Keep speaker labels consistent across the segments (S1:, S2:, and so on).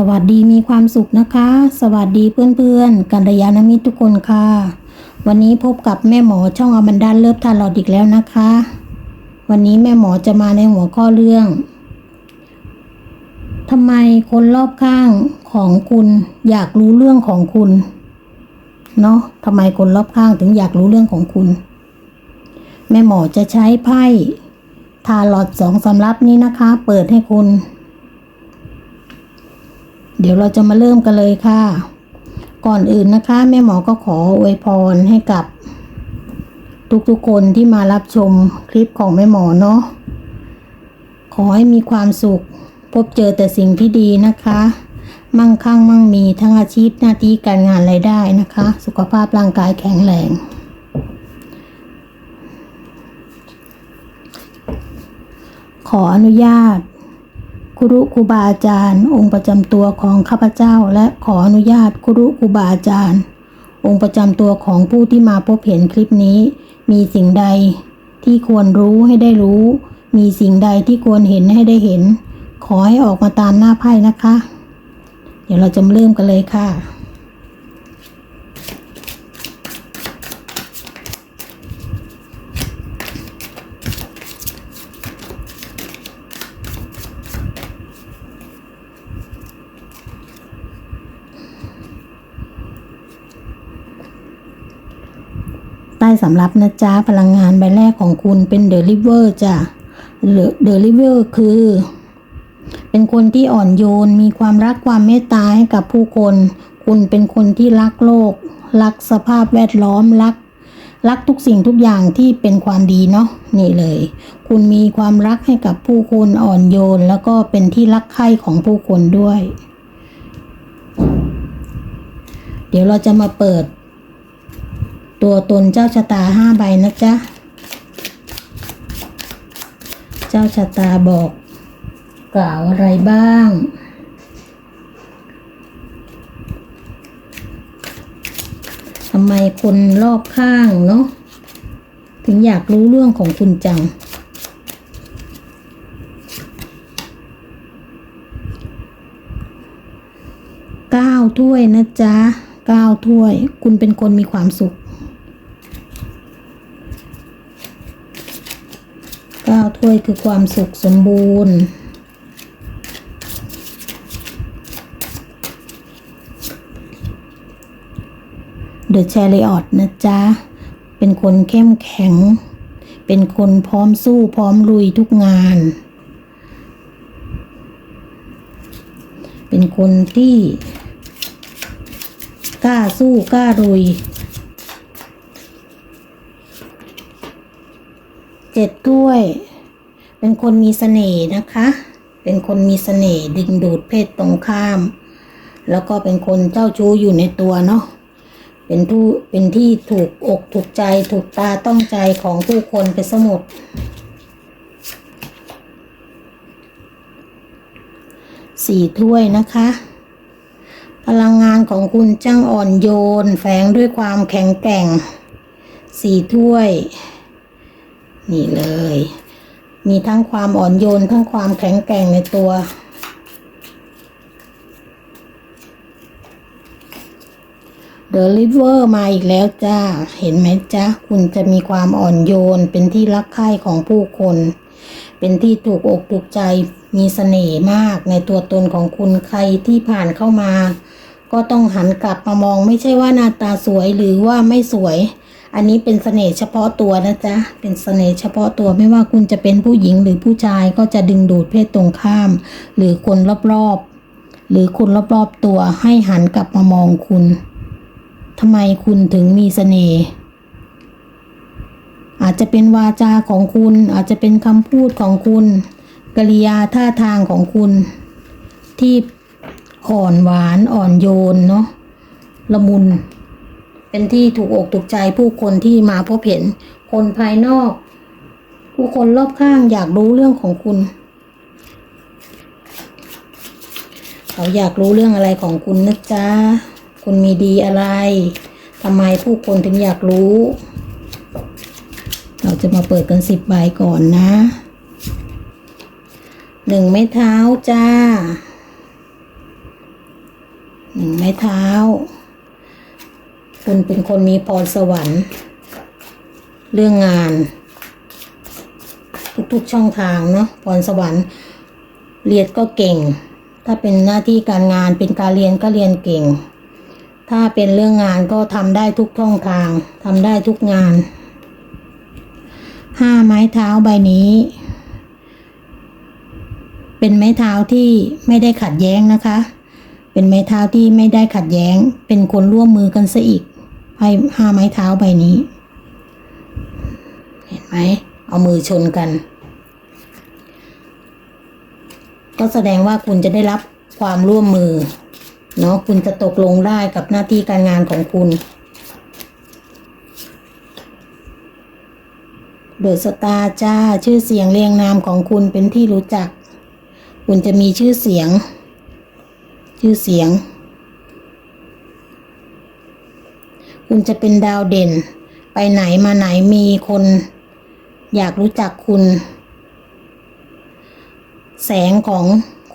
S1: สวัสดีมีความสุขนะคะ สวัสดีเพื่อนๆกัลยาณมิตรทุกคนค่ะ วันนี้พบกับแม่หมอช่องอมันดาเลิฟทานหลอดอีกแล้วนะคะ วันนี้แม่หมอจะมาในหัวข้อเรื่องทำไมคนรอบข้างของคุณอยากรู้เรื่องของคุณเนาะทำไมคนรอบข้างถึงอยากรู้เรื่องของคุณ แม่หมอจะใช้ไพ่ทาหลอดสองสำรับนี้นะคะ เปิดให้คุณ เดี๋ยวเราจะมาเริ่มกันเลยค่ะ ก่อนอื่นนะคะ แม่หมอก็ขออวยพรให้กับ ทุกๆคนที่มารับชมคลิปของแม่หมอเนาะขอให้มีความสุข พบเจอแต่สิ่งที่ดีนะคะ มั่งคั่งมั่งมีทั้งอาชีพหน้าที่การงานรายได้นะคะ สุขภาพร่างกายแข็งแรงขออนุญาต ครูครูบาอาจารย์ องค์ประจำตัวของข้าพเจ้า และขออนุญาตครูครูบาอาจารย์ องค์ประจำตัวของผู้ที่มาพบเห็นคลิปนี้ มีสิ่งใดที่ควรรู้ให้ได้รู้ มีสิ่งใดที่ควรเห็นให้ได้เห็น ขอให้ออกมาตามหน้าไพ่นะคะ เดี๋ยวเราจะเริ่มกันเลยค่ะ ใต้สำรับนะจ๊ะ พลังงานใบแรกของคุณเป็นเดลิเวอร์จ้ะเดลิเวอร์คือ เป็นคนที่อ่อนโยน มีความรักความเมตตาให้กับผู้คน คุณเป็นคนที่รักโลก รักสภาพแวดล้อม รัก รักทุกสิ่งทุกอย่างที่เป็นความดีเนาะ นี่เลย คุณมีความรักให้กับผู้คนอ่อนโยน แล้วก็เป็นที่รักใคร่ของผู้คนด้วย เดี๋ยวเราจะมาเปิด ตัวตนเจ้าชะตาห้าใบนะจ๊ะ เจ้าชะตาบอก กล่าวอะไรบ้างทำไมคนรอบข้างเนาะถึงอยากรู้เรื่องของคุณจัง เก้าถ้วยนะจ๊ะเก้าถ้วย คุณเป็นคนมีความสุข เก้า ถ้วยคือความสุขสมบูรณ์ เดอะแชริออตนะจ๊ะ เป็นคนเข้มแข็ง เป็นคนพร้อมสู้พร้อมลุยทุกงาน เป็นคนที่กล้าสู้กล้าลุยเจ็ดถ้วย เป็นคนมีเสน่ห์นะคะ เป็นคนมีเสน่ห์ดึงดูดเพศตรงข้าม แล้วก็เป็นคนเจ้าชู้อยู่ในตัวเนาะ เป็นทูเป็นที่ถูกอกถูกใจถูกตาต้องใจของผู้คนไปสมุดสี่ถ้วยนะคะ พลังงานของคุณจ้างอ่อนโยน แฝงด้วยความแข็งแกร่งสี่ถ้วย นี่เลย มีทั้งความอ่อนโยนทั้งความแข็งแกร่งในตัว เด e ลิเวอร์มาอีกแล้วจ้า เห็นไหมจ๊ะคุณจะมีความอ่อนโยน เป็นที่รักใคร่ของผู้คน เป็นที่ถูกอกถูกใจ มีเสน่ห์มากในตัวตนของคุณใครที่ผ่านเข้ามา ก็ต้องหันกลับมามองไม่ใช่ว่าหน้าตาสวยหรือว่าไม่สวย อันนี้เป็นเสน่ห์เฉพาะตัวนะจ๊ะ เป็นเสน่ห์เฉพาะตัวไม่ว่าคุณจะเป็นผู้หญิงหรือผู้ชายก็จะดึงดูดเพศตรงข้าม หรือคนรอบๆ หรือคนรอบๆตัวให้หันกลับมามองคุณทำไมคุณถึงมีเสน่ห์อาจจะเป็นวาจาของคุณ อาจจะเป็นคำพูดของคุณกริยาท่าทางของคุณ ที่อ่อนหวานอ่อนโยนเนาะละมุน เป็นที่ถูกอกถูกใจผู้คนที่มาพบเห็น คนภายนอก ผู้คนรอบข้างอยากรู้เรื่องของคุณ เขาอยากรู้เรื่องอะไรของคุณนะจ๊ะ คุณมีดีอะไรทำไมผู้คนถึงอยากรู้ เราจะมาเปิดกันสิบใบก่อนนะหนึ่งไม้เท้าจ้าหนึ่งไม้เท้า คุณเป็นคนมีพรสวรรค์ เรื่องงาน ทุกๆช่องทางเนาะพรสวรรค์ เรียนก็เก่ง ถ้าเป็นหน้าที่การงานเป็นการเรียนก็เรียนเก่ง ถ้าเป็นเรื่องงานก็ทำได้ทุกช่องทางทำได้ทุกงานห้าไม้เท้าใบนี้ เป็นไม้เท้าที่ไม่ได้ขัดแย้งนะคะ เป็นไม้เท้าที่ไม่ได้ขัดแย้ง เป็นคนร่วมมือกันซะอีก ให้ห้าไม้เท้าใบนี้ เห็นไหม เอามือชนกัน ก็แสดงว่าคุณจะได้รับความร่วมมือ เนาะคุณจะตกลงได้กับหน้าที่การงานของคุณ เดอะสตาร์จ้าชื่อเสียงเรียงนามของคุณเป็นที่รู้จัก คุณจะมีชื่อเสียง ชื่อเสียง คุณจะเป็นดาวเด่น ไปไหนมาไหนมีคน อยากรู้จักคุณ แสงของ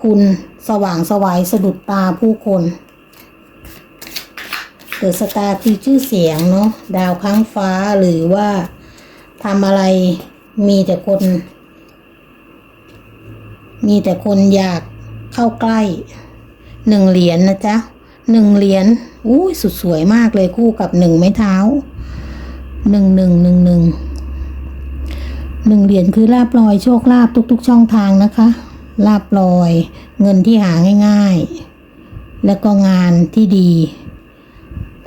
S1: คุณสว่างสวายสะดุดตาผู้คนเกิดสตาร์ที่ชื่อเสียงเนาะดาวค้างฟ้าหรือว่าทำอะไรมีแต่คน มีแต่คนอยากเข้าใกล้หนึ่งเหรียญนะจ๊ะ หนึ่งเหรียญอุ้ยสุดสวยมากเลยคู่กับหนึ่งไม้เท้าหนึ่งหนึ่งหนึ่งหนึ่งหนึ่งเหรียญคือลาบลอยโชคลาภทุก ๆ ช่องทางนะคะ ลาบลอย เงินที่หาง่าย ๆ แล้วก็งานที่ดี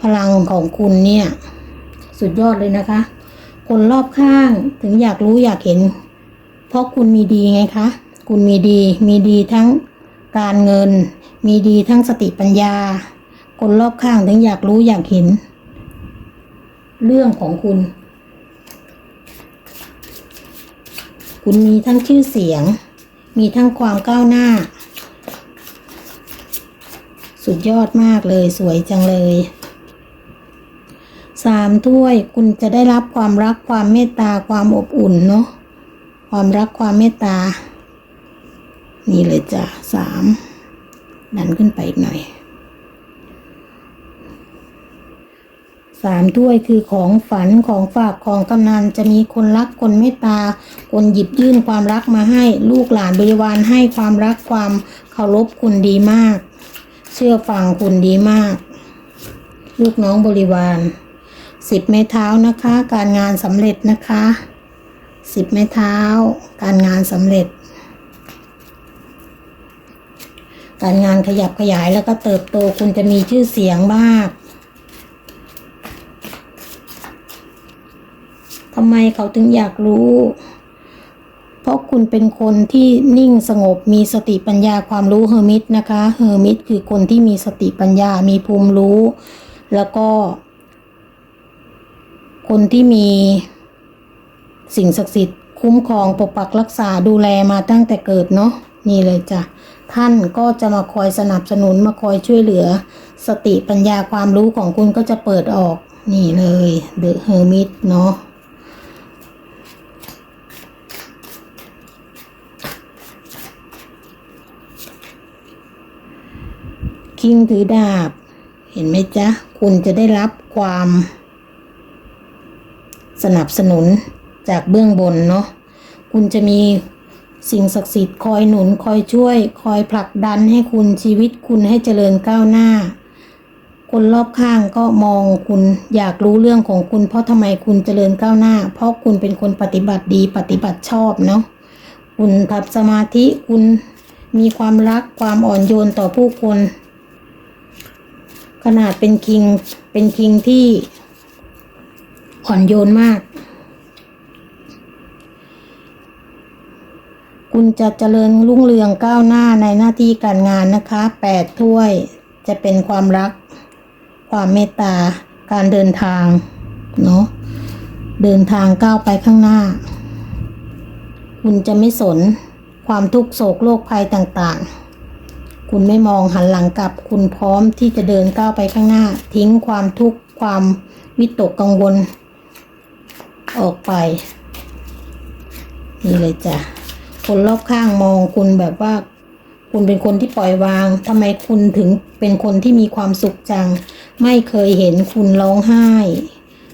S1: พลังของคุณเนี่ย สุดยอดเลยนะคะ คนรอบข้างถึงอยากรู้อยากเห็น เพราะคุณมีดีไงคะ คุณมีดีมีดีทั้งการเงิน มีดีทั้งสติปัญญา คนรอบข้างถึงอยากรู้อยากเห็น เรื่องของคุณ คุณมีทั้งชื่อเสียง มีทั้งความก้าวหน้า สุดยอดมากเลยสวยจังเลยสามถ้วยคุณจะได้รับความรักความเมตตาความอบอุ่นเนาะความรักความเมตตา นี่เลยจ้ะสาม ดันขึ้นไปอีกหน่อยสามถ้วยคือของฝันของฝากของกำนันจะมีคนรักคนเมตตา คนหยิบยื่นความรักมาให้ลูกหลานบริวารให้ความรักความเคารพคุณดีมาก เชื่อฟังคุณดีมาก ลูกน้องบริวารสิบไม้เท้านะคะ การงานสำเร็จนะคะสิบไม้เท้า การงานสำเร็จ การงานขยับขยายแล้วก็เติบโตคุณจะมีชื่อเสียงมากทำไมเขาถึงอยากรู้ เพราะคุณเป็นคนที่นิ่งสงบมีสติปัญญาความรู้เฮอร์มิตนะคะเฮอร์มิตคือคนที่มีสติปัญญามีภูมิรู้ แล้วก็ คนที่มีสิ่งศักดิ์สิทธิ์คุ้มครองปกปักรักษาดูแลมาตั้งแต่เกิดเนาะนี่เลยจ้ะ ท่านก็จะมาคอยสนับสนุนมาคอยช่วยเหลือ สติปัญญาความรู้ของคุณก็จะเปิดออกนี่เลยเดอะเฮอร์มิตเนาะคิงถือดาบ เห็นไหมจ๊ะ คุณจะได้รับความ สนับสนุนจากเบื้องบนเนาะคุณจะมี สิ่งศักดิ์สิทธิ์คอยหนุนคอยช่วย คอยผลักดันให้คุณชีวิตคุณให้เจริญก้าวหน้า คนรอบข้างก็มองคุณอยากรู้เรื่องของคุณ เพราะทำไมคุณเจริญก้าวหน้า เพราะคุณเป็นคนปฏิบัติดีปฏิบัติชอบเนาะคุณทำสมาธิคุณมีความรักความอ่อนโยนต่อผู้คน ขนาดเป็นคิงเป็นคิงที่อ่อนโยนมาก คุณจะเจริญรุ่งเรืองก้าวหน้าในหน้าที่การงานนะคะแปดถ้วยจะเป็นความรัก ความเมตตา การเดินทาง เนาะเดินทางก้าวไปข้างหน้า คุณจะไม่สนความทุกข์โศกโรคภัยต่างๆ คุณไม่มองหันหลังกลับ คุณพร้อมที่จะเดินก้าวไปข้างหน้า ทิ้งความทุกข์ความวิตกกังวล ออกไป นี่เลยจ้ะ คนรอบข้างมองคุณแบบว่า คุณเป็นคนที่ปล่อยวางทำไมคุณถึงเป็นคนที่มีความสุขจัง ไม่เคยเห็นคุณร้องไห้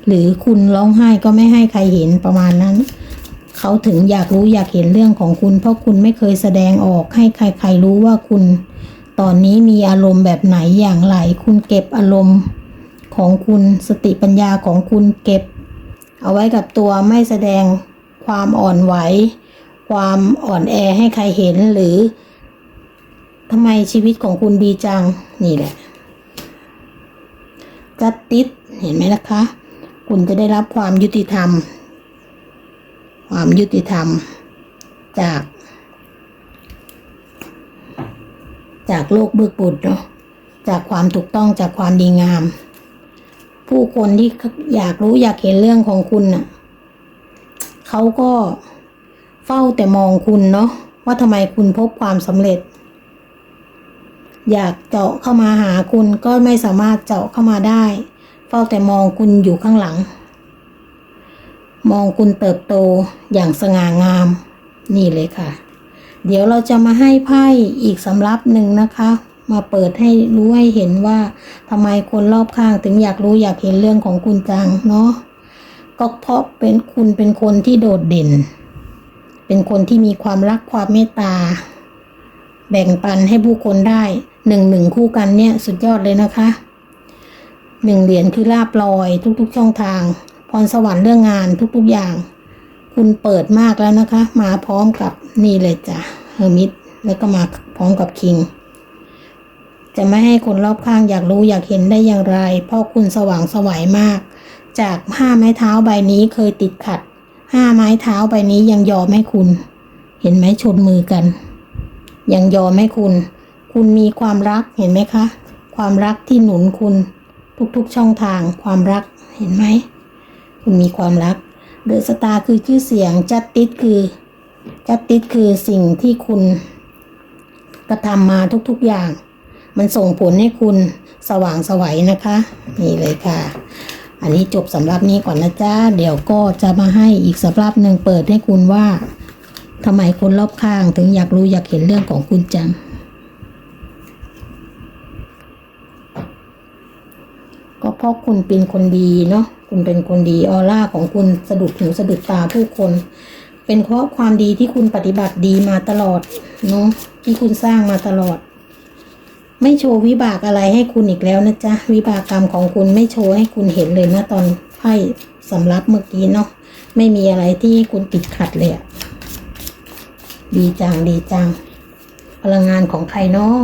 S1: หรือคุณร้องไห้ก็ไม่ให้ใครเห็นประมาณนั้น เขาถึงอยากรู้อยากเห็นเรื่องของคุณ เพราะคุณไม่เคยแสดงออกให้ใครๆรู้ว่าคุณ ตอนนี้มีอารมณ์แบบไหนอย่างไร คุณเก็บอารมณ์ของคุณสติปัญญาของคุณเก็บ เอาไว้กับตัวไม่แสดงความอ่อนไหว ความอ่อนแอให้ใครเห็นหรือทำไมชีวิตของคุณดีจังนี่แหละจัดติดเห็นไหมล่ะคะ คุณจะได้รับความยุติธรรม ความยุติธรรม จาก จากโลกเบิกบุตรเนาะจากความถูกต้องจากความดีงาม ผู้คนที่อยากรู้อยากเห็นเรื่องของคุณน่ะเขาก็ เฝ้าแต่มองคุณเนาะว่าทำไมคุณพบความสำเร็จ อยากเจาะเข้ามาหาคุณก็ไม่สามารถเจาะเข้ามาได้ เฝ้าแต่มองคุณอยู่ข้างหลัง มองคุณเติบโตอย่างสง่างาม นี่เลยค่ะ เดี๋ยวเราจะมาให้ไพ่อีกสำรับหนึ่งนะคะมาเปิดให้รู้ให้เห็นว่าทำไมคนรอบข้างถึงอยากรู้อยากเห็นเรื่องของคุณจังเนาะก็เพราะเป็นคุณเป็นคนที่โดดเด่น เป็นคนที่มีความรักความเมตตา แบ่งปันให้ผู้คนได้หนึ่งหนึ่งคู่กันเนี่ยสุดยอดเลยนะคะหนึ่งเหรียญคือลาบลอยทุกๆช่องทาง พรสวรรค์เรื่องงานทุกๆอย่าง คุณเปิดมากแล้วนะคะ มาพร้อมกับนี่เลยจ้ะเฮอร์มิตแล้วก็มาพร้อมกับคิง จะไม่ให้คนรอบข้างอยากรู้อยากเห็นได้อย่างไร เพราะคุณสว่างสวัยมาก จากห้าไม้เท้าใบนี้เคยติดขัด ห้าไม้เท้าใบนี้ยังยอมให้คุณ เห็นไหมชนมือกัน ยังยอมให้คุณ คุณมีความรักเห็นไหมคะ ความรักที่หนุนคุณ ทุกๆช่องทาง ความรักเห็นไหมคุณมีความรักเดอะสตาร์คือชื่อเสียงจัดติดคือจัดติดคือสิ่งที่คุณกระทำมาทุกๆอย่าง มันส่งผลให้คุณสว่างไสวัยนะคะ นี่เลยค่ะ อันนี้จบสำหรับนี้ก่อนนะจ๊ะ เดี๋ยวก็จะมาให้อีกสำหรับหนึ่งเปิดให้คุณว่าทำไมคนรอบข้างถึงอยากรู้อยากเห็นเรื่องของคุณจัง ก็เพราะคุณเป็นคนดีเนาะ คุณเป็นคนดีออร่าของคุณสะดุดหูสะดุดตาผู้คน เป็นเพราะความดีที่คุณปฏิบัติดีมาตลอดเนาะที่คุณสร้างมาตลอด ไม่โชว์วิบากอะไรให้คุณอีกแล้วนะจ๊ะวิบากกรรมของคุณไม่โชว์ให้คุณเห็นเลยนะตอนไพ่สำรับเมื่อกี้เนาะไม่มีอะไรที่คุณติดขัดเลยอะดีจังดีจัง พลังงานของใครเนาะ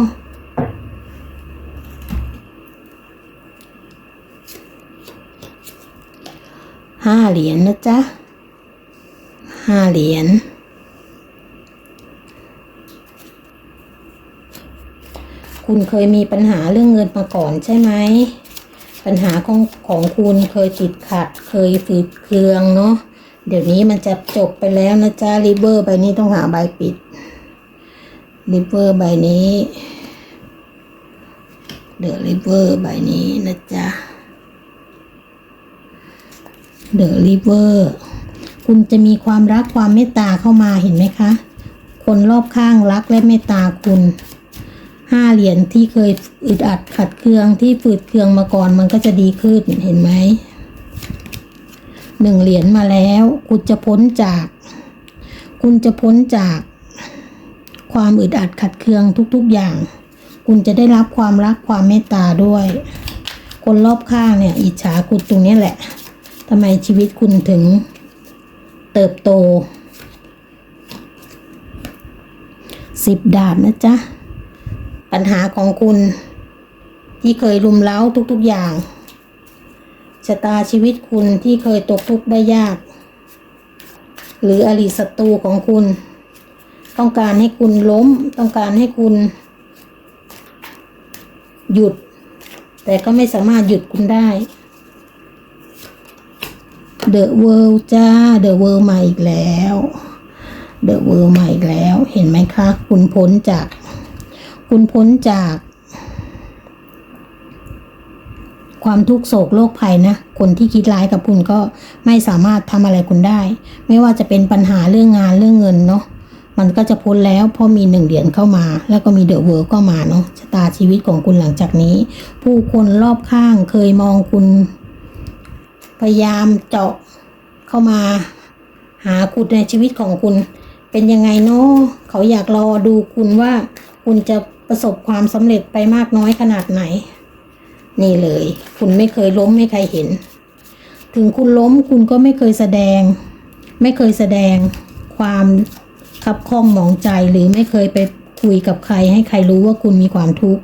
S1: ห้าเหรียญนะจ๊ะห้าเหรียญ คุณเคยมีปัญหาเรื่องเงินมาก่อนใช่ไหม ปัญหาของของคุณเคยติดขัด เคยฝืดเคืองเนาะ เดี๋ยวนี้มันจะจบไปแล้วนะจ๊ะริเวอร์ใบนี้ต้องหาใบปิดริเวอร์ใบนี้เดอะริเวอร์ใบนี้นะจ๊ะเดอะริเวอร์คุณจะมีความรักความเมตตาเข้ามาเห็นไหมคะ คนรอบข้างรักและเมตตาคุณ ห้าเหรียญที่เคยอึดอัดขัดเคืองที่ฝืดเคืองมาก่อนมันก็จะดีขึ้นเห็นไหมหนึ่งเหรียญมาแล้ว คุณจะพ้นจาก คุณจะพ้นจาก ความอึดอัดขัดเคืองทุกๆอย่าง คุณจะได้รับความรักความเมตตาด้วย คนรอบข้างเนี่ย อิจฉาคุณตรงนี้แหละทำไมชีวิตคุณถึง เติบโตสิบดาบนะจ๊ะ ปัญหาของคุณ ที่เคยรุมเร้าทุกๆอย่างชะตาชีวิตคุณที่เคยตกทุกข์ได้ยาก หรืออริศัตรูของคุณ ต้องการให้คุณล้ม ต้องการให้คุณ หยุด แต่ก็ไม่สามารถหยุดคุณได้ The World จ้า The World มาอีกแล้ว The World มาอีกแล้ว เห็นไหมคะ คุณพ้นจาก คุณพ้นจาก ความทุกโศกโรคภัยนะ คนที่คิดร้ายกับคุณก็ไม่สามารถทำอะไรคุณได้ ไม่ว่าจะเป็นปัญหาเรื่องงานเรื่องเงินเนาะมันก็จะพ้นแล้วเพราะมีหนึ่งเหรียญเข้ามา แล้วก็มีเดอะเวิร์ก็มาเนาะชะตาชีวิตของคุณหลังจากนี้ ผู้คนรอบข้างเคยมองคุณ พยายามเจาะเข้ามา หาคุณในชีวิตของคุณ เป็นยังไงเนาะเขาอยากรอดูคุณว่า คุณจะประสบความสำเร็จไปมากน้อยขนาดไหน นี่เลย คุณไม่เคยล้มให้ใครเห็น ถึงคุณล้มคุณก็ไม่เคยแสดง ไม่เคยแสดงความขับข้องหมองใจหรือไม่เคยไปคุยกับใคร ให้ใครรู้ว่าคุณมีความทุกข์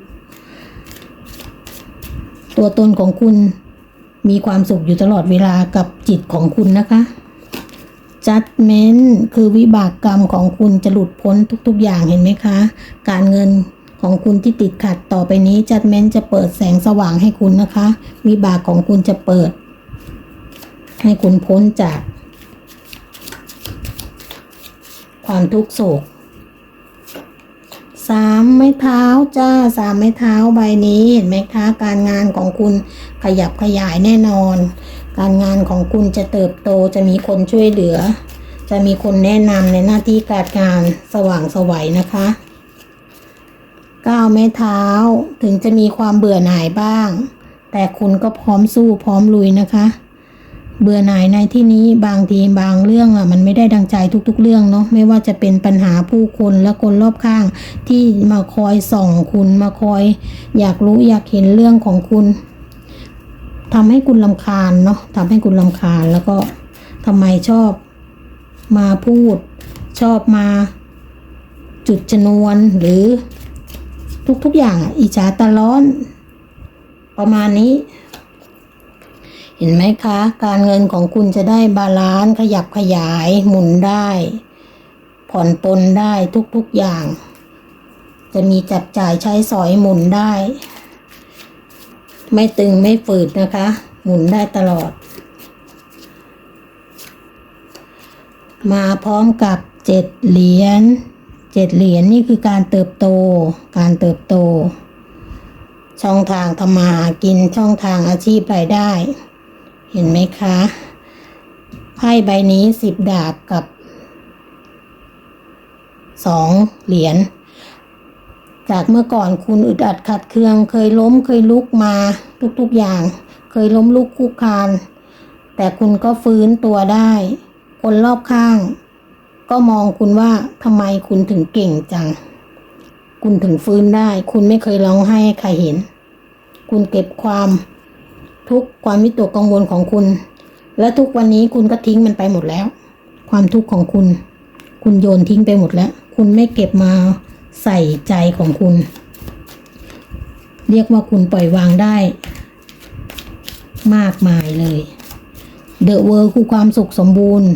S1: ตัวตนของคุณมีความสุขอยู่ตลอดเวลากับจิตของคุณนะคะ judgment คือวิบากกรรมของคุณจะหลุดพ้นทุกๆ อย่างเห็นไหมคะ การเงินของคุณที่ติดขัดต่อไปนี้ judgment จะเปิดแสงสว่างให้คุณนะคะ วิบากของคุณจะเปิด ให้คุณพ้นจาก ความทุกข์โศกสามไม้เท้าจ้าสามไม้เท้าใบนี้เห็นไหมคะ การงานของคุณขยับขยายแน่นอน การงานของคุณจะเติบโตจะมีคนช่วยเหลือ จะมีคนแนะนำในหน้าที่การงานสว่างสวัยนะคะก้าวไม้เท้าถึงจะมีความเบื่อหน่ายบ้าง แต่คุณก็พร้อมสู้พร้อมลุยนะคะ เบื่อหน่ายในที่นี้บางทีบางเรื่องอะมันไม่ได้ดังใจทุก ๆ เรื่องเนาะไม่ว่าจะเป็นปัญหาผู้คนและคนรอบข้าง ที่มาคอยส่องคุณมาคอย อยากรู้อยากเห็นเรื่องของคุณ ทำให้คุณลำคาญเนาะทำให้คุณลำคาญแล้วก็ทำไมชอบมาพูด ชอบมาจุดชนวนหรือทุกๆอย่างอิจฉาตาร้อน ประมาณนี้ เห็นไหมคะ การเงินของคุณจะได้บาลานซ์ขยับขยายหมุนได้ ผ่อนปลนได้ทุกๆอย่าง จะมีจับจ่ายใช้สอยหมุนได้ ไม่ตึงไม่ฝืดนะคะ หมุนได้ตลอด มาพร้อมกับเจ็ดเหรียญเจ็ดเหรียญนี่คือการเติบโต การเติบโต ช่องทางทำมาหากินช่องทางอาชีพรายได้ เห็นไหมคะไพ่ใบนี้สิบดาบกับสองเหรียญ จากเมื่อก่อนคุณอึดอัดขัดเคือง เคยล้มเคยลุกมาทุกๆอย่าง เคยล้มลุกคุกคาน แต่คุณก็ฟื้นตัวได้ คนรอบข้าง ก็มองคุณว่าทำไมคุณถึงเก่งจัง คุณถึงฟื้นได้ คุณไม่เคยร้องไห้ใครเห็น คุณเก็บความทุกความวิตกกังวลของคุณ และทุกวันนี้คุณก็ทิ้งมันไปหมดแล้ว ความทุกข์ของคุณ คุณโยนทิ้งไปหมดแล้ว คุณไม่เก็บมา ใส่ใจของคุณ เรียกว่าคุณปล่อยวางได้ มากมายเลยเดอะเวิร์คือความสุขสมบูรณ์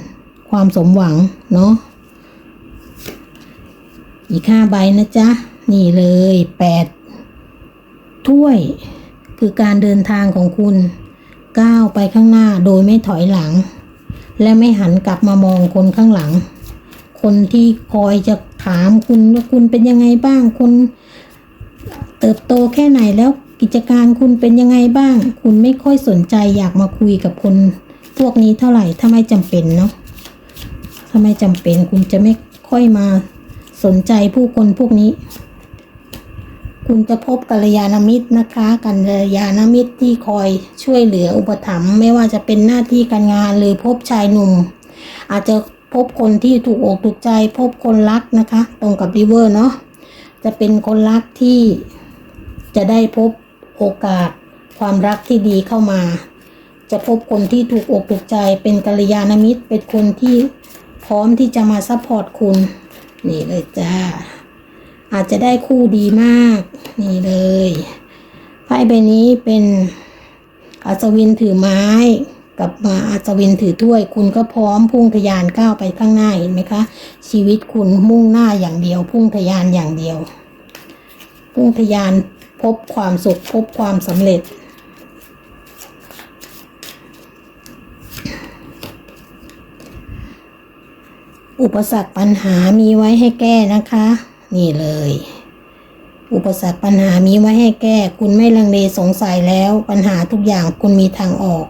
S1: ความสมหวัง เนาะอีกห้าใบนะจ๊ะ นี่เลยแปดถ้วย คือการเดินทางของคุณ ก้าวไปข้างหน้าโดยไม่ถอยหลัง และไม่หันกลับมามองคนข้างหลัง คนที่คอยจะ ถามคุณว่าคุณเป็นยังไงบ้าง คุณเติบโตแค่ไหนแล้วกิจการคุณเป็นยังไงบ้าง คุณไม่ค่อยสนใจอยากมาคุยกับคนพวกนี้เท่าไหร่ถ้าไม่จำเป็นเนาะถ้าไม่จำเป็นคุณจะไม่ค่อยมาสนใจผู้คนพวกนี้ คุณจะพบกัลยาณมิตรนะคะกัลยาณมิตรที่คอยช่วยเหลืออุปถัมภ์ไม่ว่าจะเป็นหน้าที่การงานหรือพบชายหนุ่ม อาจจะ พบคนที่ถูกอกถูกใจ พบคนรักนะคะ ตรงกับริเวอร์เนาะจะเป็นคนรักที่จะได้พบโอกาสความรักที่ดีเข้ามา จะพบคนที่ถูกอกถูกใจ เป็นกัลยาณมิตร เป็นคนที่พร้อมที่จะมาซัพพอร์ตคุณ นี่เลยจ้า อาจจะได้คู่ดีมาก นี่เลยไพ่ใบนี้เป็นอัศวินถือไม้ กับมาอัศวินถือถ้วย คุณก็พร้อมพุ่งทะยานก้าวไปข้างหน้าเห็นไหมคะ ชีวิตคุณมุ่งหน้าอย่างเดียว พุ่งทะยานอย่างเดียว พุ่งทะยานพบความสุขพบความสำเร็จอุปสรรคปัญหามีไว้ให้แก้นะคะ นี่เลย อุปสรรคปัญหามีไว้ให้แก้ คุณไม่ลังเลสงสัยแล้ว ปัญหาทุกอย่างคุณมีทางออก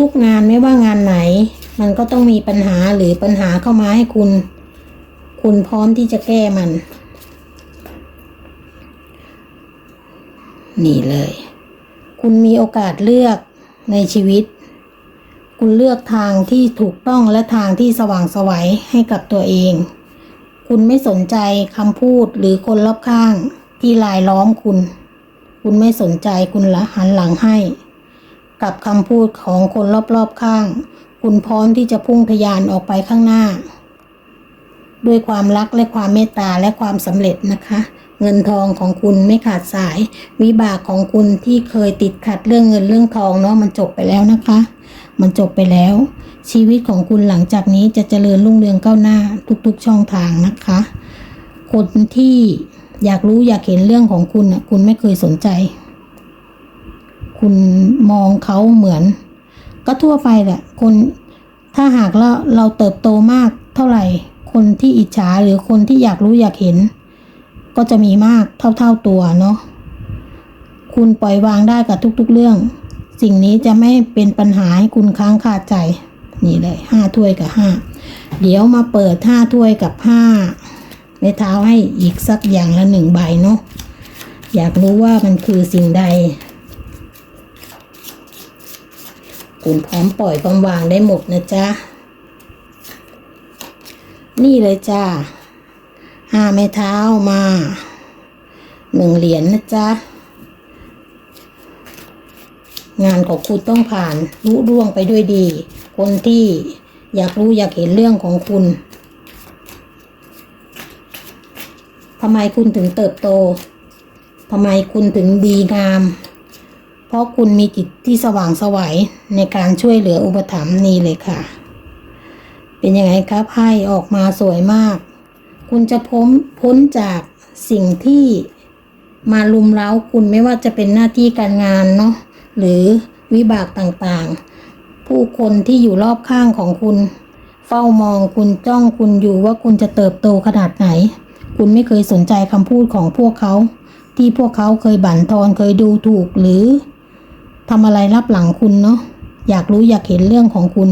S1: ทุกๆงานไม่ว่างานไหน มันก็ต้องมีปัญหาหรือปัญหาเข้ามาให้คุณ คุณพร้อมที่จะแก้มัน นี่เลย คุณมีโอกาสเลือกในชีวิต คุณเลือกทางที่ถูกต้องและทางที่สว่างสวัยให้กับตัวเอง คุณไม่สนใจคำพูดหรือคนรอบข้างที่ลายล้อมคุณ คุณไม่สนใจคุณละหันหลังให้ กับคำพูดของคนรอบๆข้าง คุณพร้อมที่จะพุ่งทะยานออกไปข้างหน้า ด้วยความรักและความเมตตาและความสำเร็จนะคะ เงินทองของคุณไม่ขาดสาย วิบากของคุณที่เคยติดขัดเรื่องเงินเรื่องทองเนาะมันจบไปแล้วนะคะ มันจบไปแล้ว ชีวิตของคุณหลังจากนี้จะเจริญรุ่งเรืองก้าวหน้าทุกๆช่องทางนะคะ คนที่อยากรู้อยากเห็นเรื่องของคุณน่ะคุณไม่เคยสนใจ คุณมองเขาเหมือน ก็ทั่วไปแหละคนถ้าหากเราเราเติบโตมากเท่าไหร่ คนที่อิจฉาหรือคนที่อยากรู้อยากเห็น ก็จะมีมากเท่าๆตัวเนาะคุณปล่อยวางได้กับทุกๆเรื่อง สิ่งนี้จะไม่เป็นปัญหาให้คุณค้างคาใจ นี่เลยห้าถ้วยกับห้าเดี๋ยวมาเปิดห้าถ้วยกับห้าในเท้าให้อีกสักอย่างละหนึ่งใบเนาะอยากรู้ว่ามันคือสิ่งใด คุณพร้อมปล่อยพร้อมวางได้หมดนะจ๊ะ นี่เลยจ้าห้าไม้เท้ามาหนึ่งเหรียญนนะจ๊ะ งานของคุณต้องผ่านรู้ร่วงไปด้วยดี คนที่อยากรู้อยากเห็นเรื่องของคุณทำไมคุณถึงเติบโตทำไมคุณถึงดีงาม ราะคุณมีจิตที่สว่างไสวัยในการช่วยเหลืออุปถัมภ์นี่เลยค่ะ เป็นยังไงครับไพ่ออกมาสวยมาก คุณจะพ้นพ้นจากสิ่งที่มาลุมเร้าคุณไม่ว่าจะเป็นหน้าที่การงานเนาะหรือวิบากต่างๆ ผู้คนที่อยู่รอบข้างของคุณ เฝ้ามองคุณจ้องคุณอยู่ว่าคุณจะเติบโตขนาดไหน คุณไม่เคยสนใจคำพูดของพวกเขา ที่พวกเขาเคยบั่นทอนเคยดูถูกหรือ ทำอะไรรับหลังคุณเนาะอยากรู้อยากเห็นเรื่องของคุณ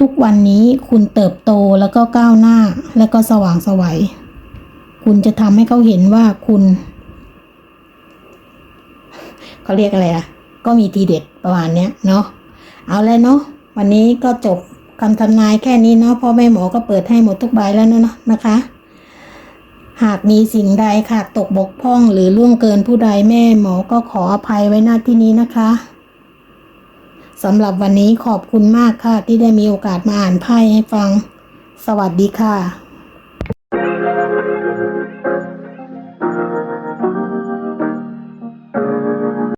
S1: ทุกๆวันนี้คุณเติบโตแล้วก็ก้าวหน้าแล้วก็สว่างสวัย คุณจะทำให้เขาเห็นว่าคุณเขาเรียกอะไรอะก็มีทีเด็ดประมาณเนี้ยเนาะเอาเลยเนาะวันนี้ก็จบคำทำนายแค่นี้เนาะพ่อแม่หมอก็เปิดให้หมดทุกใบแล้วเนาะนะคะ หากมีสิ่งใดขาดตกบกพร่องหรือล่วงเกินผู้ใดแม่หมอก็ขออภัยไว้หน้าที่นี้นะคะสำหรับวันนี้ขอบคุณมากค่ะที่ได้มีโอกาสมาอ่านไพ่ให้ฟัง สวัสดีค่ะ